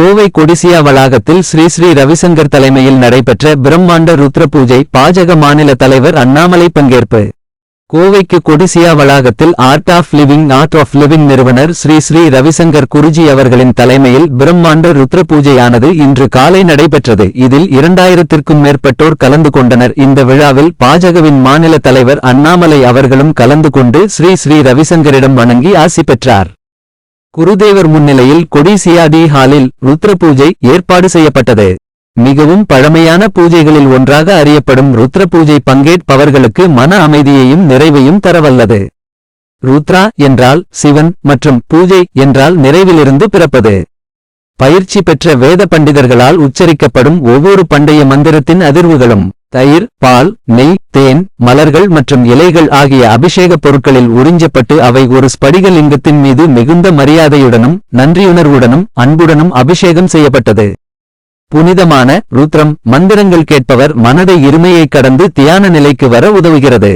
கோவை கொடிசியா வளாகத்தில் ஸ்ரீ ஸ்ரீ ரவிசங்கர் தலைமையில் நடைபெற்ற பிரம்மாண்ட ருத்ர பூஜை பாஜக மாநில தலைவர் அண்ணாமலை பங்கேற்பு. கோவைக்கு கொடிசியா வளாகத்தில் art of living art of living நிறுவனர் ஸ்ரீ ஸ்ரீ ரவிசங்கர் குருஜி அவர்களின் தலைமையில் பிரம்மாண்ட ருத்ர பூஜையானது இன்று காலை நடைபெற்றது. இதில் இரண்டாயிரத்திற்கும் மேற்பட்டோர் கலந்து கொண்டனர். இந்த விழாவில் பாஜகவின் மாநில தலைவர் அண்ணாமலை அவர்களும் கலந்து கொண்டு ஸ்ரீ ஸ்ரீ ரவிசங்கரிடம் வணங்கி ஆசி பெற்றார். குருதேவர் முன்னிலையில் கொடிசியாடி ஹாலில் ருத்ர பூஜை ஏற்பாடு செய்யப்பட்டது. மிகவும் பழமையான பூஜைகளில் ஒன்றாக அறியப்படும் ருத்ர பூஜை பங்கேற்பவர்களுக்கு மன அமைதியையும் நிறைவையும் தரவல்லது. ருத்ரா என்றால் சிவன் மற்றும் பூஜை என்றால் நிறைவிலிருந்து பிறப்பது. பயிற்சி பெற்ற வேத பண்டிதர்களால் உச்சரிக்கப்படும் ஒவ்வொரு பண்டைய மந்திரத்தின் அதிர்வுகளும் தயிர் பால் நெய் தேன் மலர்கள் மற்றும் இலைகள் ஆகிய அபிஷேகப் பொருட்களில் உறிஞ்சப்பட்டு அவை ஒரு ஸ்படிக லிங்கத்தின் மீது மிகுந்த மரியாதையுடனும் நன்றியுணர்வுடனும் அன்புடனும் அபிஷேகம் செய்யப்பட்டது. புனிதமான ருத்ரம் மந்திரங்கள் கேட்பவர் மனதை இருமையைக் கடந்து தியான நிலைக்கு வர உதவுகிறது.